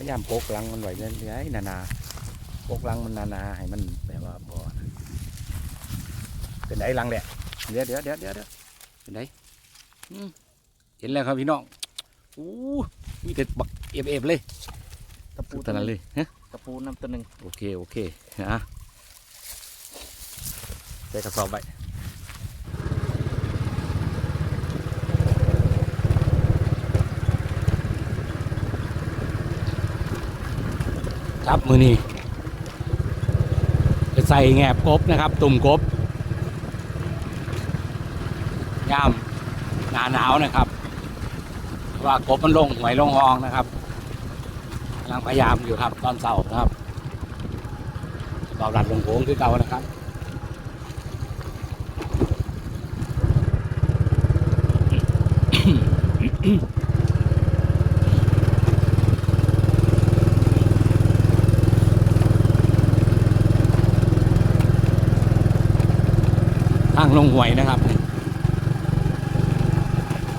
พยายามปกหลังมันไว้เรื่อยๆนาๆปกหลังมันนาๆให้มันแบบว่าบ่นะเป็นไหนหลังแหละเดี๋ยวเดี๋ยวเดี๋ยวเดี๋ยวเดี๋ยวเป็นไหนอืมเห็นแล้วครับพี่น้องอู้มีแต่บักเอฟเอฟเลยตะปูตอนนั้นเลยฮะตะปูน้ำตัวหนึ่งโอเคโอเคนะใส่กระสอบไว้ ครับมือนี้จะใส่แงบกบนะครับ ตุ่มกบย่ามหนาหนาวนะครับ ว่ากบมันลงหวยลงหองนะครับกำลังพยายามอยู่ครับ ตอนเสาร์นะครับเบาดัดลงโค้งคือเก่านะครับทางลงหวยนะครับ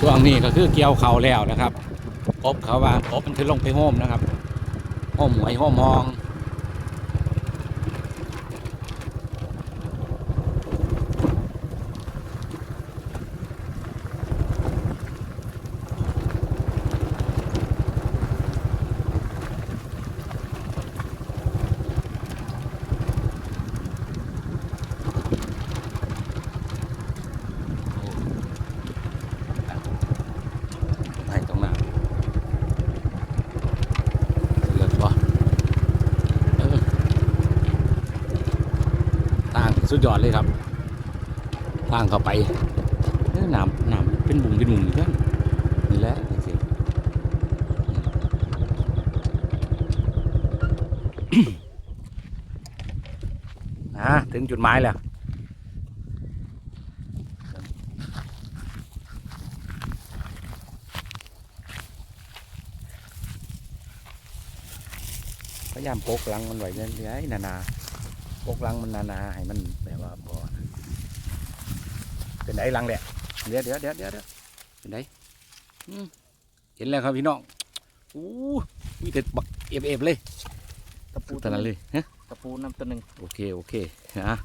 ช่วงนี้ก็คือเกี่ยวเขาแล้วนะครับกบเขาว่ากบมันคือลงไปโฮมนะครับโฮมหวยโฮมมอง ให้ตรงหน้าเลือดบ่เออทาง สุดยอดเลยครับทางเข้าไปเอ้ยน้ำน้ำเป็นบุ่มเป็นบุ่มเพื่อนนี่แหละจริงๆอะถึงจุดหมายแล้วพยายามปกหลังมันไว้เรื่อยๆนาๆป กหลังมันนาๆให้มันแบบว่าบ่นะเป็นไหนหลังแหละเดี๋ยวเดี๋ยวเดี๋ยวเดี๋ยวเดี๋ยวเป็นไหนอืมเห็นแล้วครับพี่น้องอู้มีแต่บักเอฟเอฟเลยตะปูตอนนั้นเลยฮะตะปูน้ำตัวหนึ่งโอเคโอเคนะ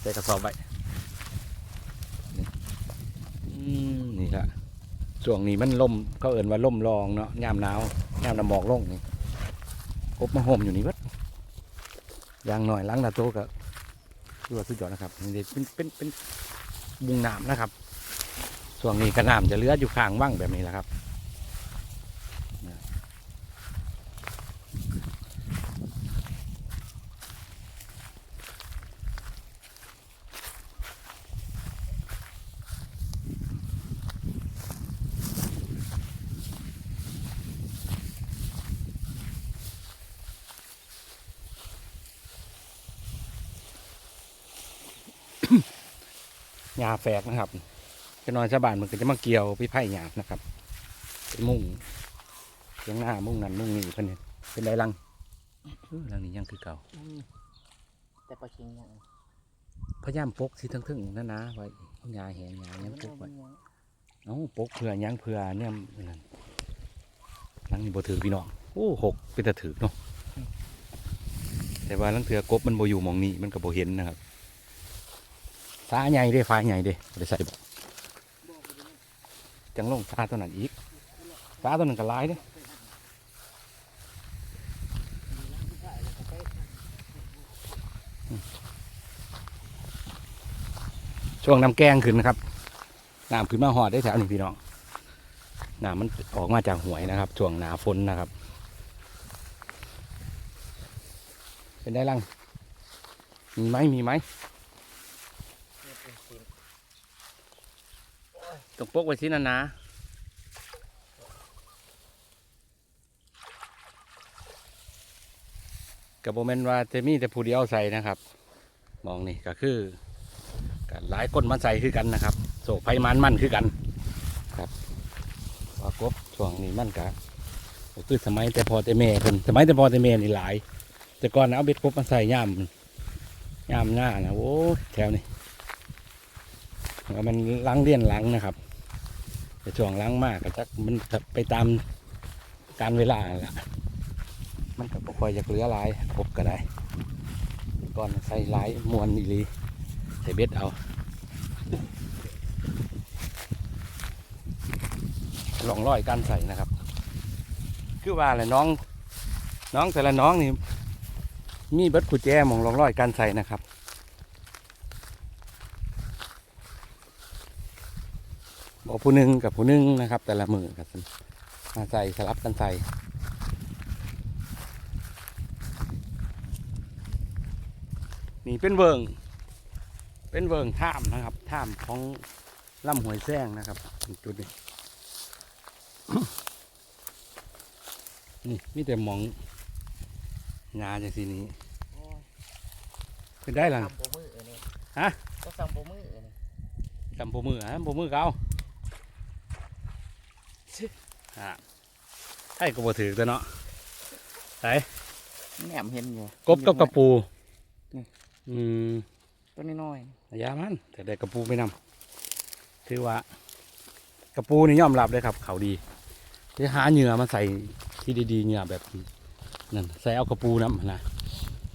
ใส่กระสอบไว้นี่อืมนี่ละช่วงนี้มันล่มก็เอิ่นว่าล่มรองเนาะยามหนาวยามน้ำหมอกลงนี่กบมาห่มอยู่นี่เบิด อย่างหน่อยล้างหนาโตก็คือว่าสุดยอดนะครับนี่เป็นเป็นเป็นบุงน้ำนะครับส่วนนี้กระน้ำจะเลืออยู่ข้างว่างแบบนี้แหละครับ หญ้าแฝกนะครับจะนอนชาวบ้านมันก็จะมาเกี่ยวพี่ไผ่หญ้านะครับเป็นมุ่งเสียงหน้ามุ่งนั่นมุ่งนี่เพิ่นเนี่ยเป็นไรลังเออลังนี้ยังคือเก่าแต่ปลาเค็งยังพยายามปกที่ทั้งๆนั่นนะไว้หญ้าแหงหญ้ายังปกไว้เอ้าปกเผื่อหยังเผื่อเนี่ยนั่นลังนี้บ่ถือพี่น้องโอ้หกเป็นตะถือเนาะแต่ว่าลังเถือกบมันบ่อยู่หมองนี้มันก็บ่เห็นนะครับ ฟ้าใหญ่เด้ฟ้าใหญ่เด้ได้ใส่บ่จังลงฟ้าตัวนั้นอีกฟ้าตัวนั้นก็ลายเด้ช่วงน้ำแกงขึ้นนะครับน้ำขึ้นมาหอดได้แถวนี้พี่น้องน้ำมันออกมาจากหวยนะครับ ช่วงหนาฝนนะครับ เป็นได้ลังมีไหมมีไหม ต้องปกไว้ที่นั่นนะกับโมเมนว่าจะมีแต่ผู้เดียวใส่นะครับ มองนี่ก็คือกันหลายคนมาใส่คือกันนะครับโศกไฟมันมันคือกัน ครับว่ากบช่วงนี้มันกะคือสมัยแต่พอแต่แม่เพิ่นสมัยแต่พอแต่แม่นี่หลาย แต่ก่อนนะเอาเบ็ดกบมาใส่ย่ามย่ามหน้านะโอ้ยแถวนี้ แล้วมันล้างเลี่ยนหลังนะครับแต่ช่วงล้างมากก็จักมันไปตามการเวลาละมันก็บ่ค่อยอยากเหลือหลายกบก็ได้ก่อนใส่หลายมวนอีลีใส่เบ็ดเอาลองร้อยการใส่นะครับ คือว่าแหละน้อง น้องแต่ละน้องนี่มีเบิดขุดแจมองลองร้อยการใส่นะครับ บอกผู้หนึ่งกับผู้หนึ่งนะครับ แต่ละมือกับมาใส่สลับกันใส่นี่เป็นเวิงเป็นเวิงท่ามนะครับท่ามของลำหวยแซงนะครับ จุดนี้นี่มีแต่หมองงาอย่างสีนี้โอ้ยเป็นได้หลังซ้ำโบมือเออนี่ฮะก็ซ้ำโบมือเออนี่จำโบมือฮะโบมือเกา ฮะใช่ก็บ่ถือตัวเนาะไหนแหนมเห็นอยู่กบกับกระปูนี่อืมตัวน้อยระยะมันแต่ได้กระปูไปนำถือว่ากระปูนี่ยอมรับเลยครับ เขาดีที่หาเหยื่อมาใส่ที่ดีๆเหยื่อแบบนั่นใส่เอากระปูน้ำนะ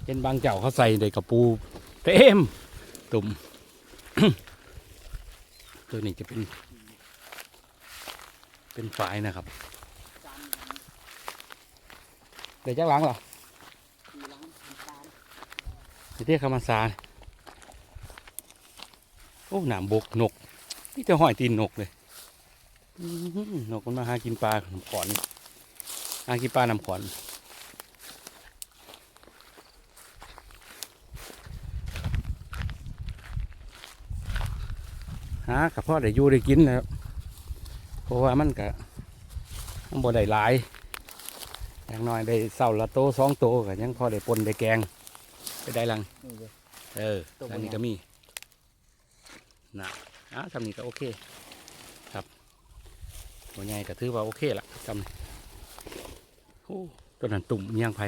เป็นบางเจ้าเขาใส่ได้กระปูเต็มตุ่ม ตัวนี้จะเป็น เป็นฝายนะครับเดี๋ยวจักหลังเหรอไปเที่ยวคำมาซาโอ้หนามบกนกนี่จะห้อยตีนนกเลยอื้อหือนกมันมาหากินปลาน้ำขอนหากินปลาน้ำขอนหากับพ่อได้อยู่ได้กินนะครับ เพราะว่ามันกะมันบ่ได้หลาย อย่างน้อยได้เศร้าละโตสองโตก็ยังพอได้ปนได้แกงไปได้ลังๆนี่เลยเออตัวบ่อันนี้ใหญ่ก็มีนะอะทำนี้ก็โอเค ครับตัวใหญ่ก็ถือว่าโอเคละทำนี้โอ้ตัวนั้นตุ่มย่างไผ่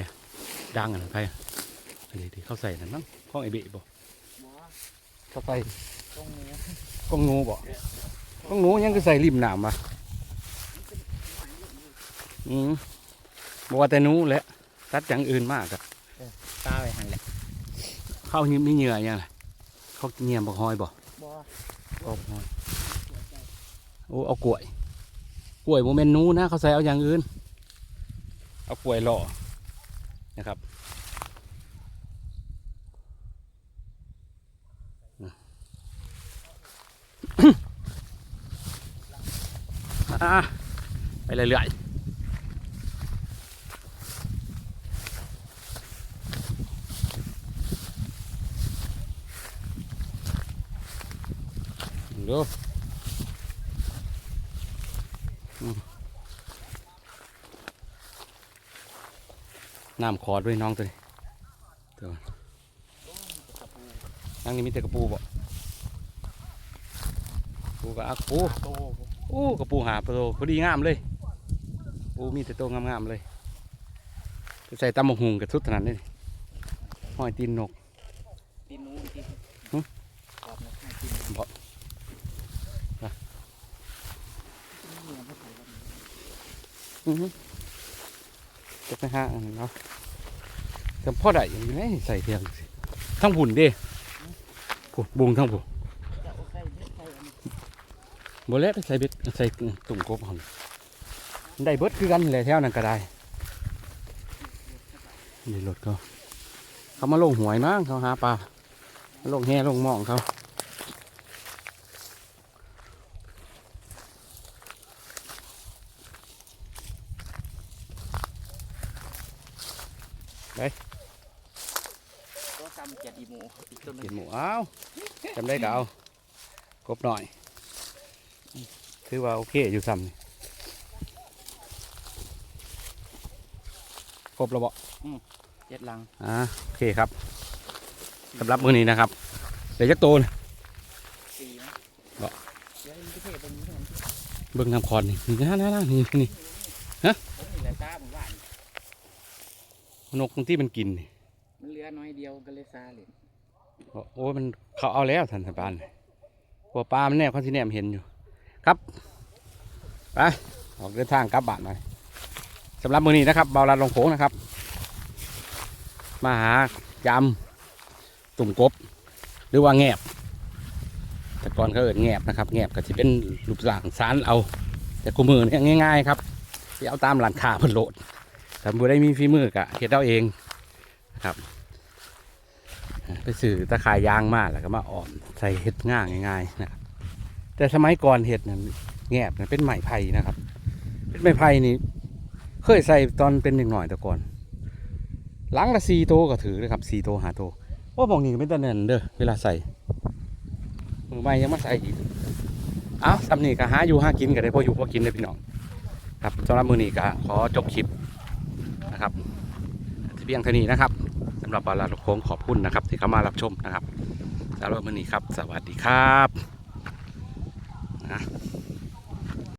ดังอันนั้นไผ่อันนี้ที่เขาใส่นั่นมั้งข้องไอเบะบ่บ่เขาใส่ตรงนี้กองหนูบ่ กองหนูยังคือใส่ริมหนามวะอืมบอกว่าแต่หนูแหละตัดอย่างอื่นมากอะตาไปหันแหละเข้านี่มีเหงื่อยังไงเขาเงียบบอกหอยบ่บ่เอาหอยโอ้เอากล้วยกล้วยโมเมนหนูนะเขาใส่เอาอย่างอื่น เอากล้วยหล่อนะครับอะ ไปเรื่อยๆดูน้ำขอดด้วยน้องตัวนี้ตัวนั่งนี่มีแต่กระปูบ่ปูกับอักปู อ้กระปูหาปลาโตพอดีงามเลยปูมีแต่โตวงามๆเลยไปใส่ตำมกหุงกับสุดขนาดนี้ห้อยตีนนกตีนหนูอีกทีหึกรอบนะให้ตีนบ่เนี่ยไม่ใส่กันอื้อหือจะไปหาอันนั้นเนาะแต่พ่อได้อย่างนี้ใส่เทียงสิทั้งผุ่นเด้ผุ่นบุงทั้งผุ่น จะเอาใส่ไม่ใส่อันนี้ บ่เล็ใส่เบ็ดใส่ตุ่มกบหันได้เบิดคือกันแหละแถวนั้นก็ได้นี่รถก็เขามาลงหวยมั้งเขาหาปลามาลงแห่ลงหมองเขาตัวซ้ำเจ็ดอีหมูอีกตัวหนึกินงหมูอ้าวจำได้ก็เอากบหน่อย ถือว่าโอเคอยู่ซ้ำนี่ครบแล้วบ่เจ็ดลังอ่าโอเคครับสำหรับมื้อนี้นะครับเดี๋ยวจะโตนะสี่นะบ่เดี๋ยวมันจะเทเป็นนี้เท่านั้นเบิ่งน้ำคอนนี่นี่นะนะนะนี่นี่ผมนี่แหละตาผมว่านี่นกที่มันกินนี่มันเหลือน้อยเดียวก็เลยซาเลยโอ้ยมันเขาเอาแล้วทันสบานหัวปลามันแนบเขาที่แนมเห็นอยู่ ครับไปออกเดินทางกลับบ้านหน่อยสำหรับมือนี้นะครับเบาลัดลงโขงนะครับ มาหายำตุ่มกบ หรือว่าแงบ แต่ก่อนเขาเอิดแงบนะครับ แงบก็จะเป็นรูปร่างสารเอา แต่กูมือเนี่ยง่าย ๆ ครับที่เอาตามหลังคาเพิ่นโหลดแต่บ่ได้มีฝีมือกะเฮ็ดเอาเองนะครับ ไปสื่อตะขายยางมาแล้วก็มาอ่อมใส่เห็ดง่ายง่ายๆนะครับ แต่สมัยก่อนเห็ดเนี่ยแงบเนี่ยเป็นไม้ไผ่นะครับ เป็นไม้ไผ่นี่ เคยใส่ตอนเป็นเด็กหน่อยแต่ก่อนหลังละสี่โตก็ถือเลยครับสี่โตหาโตว่าบอกนี่เป็นตะเนินเด้อเวลาใส่มือใหม่ยังมาใส่อีกเอ้าสำนี่ก็หาอยู่หากินก็ได้พออยู่พอกินเลยพี่น้อง ครับสำหรับมือนี้ก็ขอจบคลิปนะครับที่เพียงเท่านี้นะครับสำหรับบาลาลูกโค้งขอบคุณนะครับ ที่เข้ามารับชมนะครับสำหรับวันนี้ครับ สวัสดีครับ นะ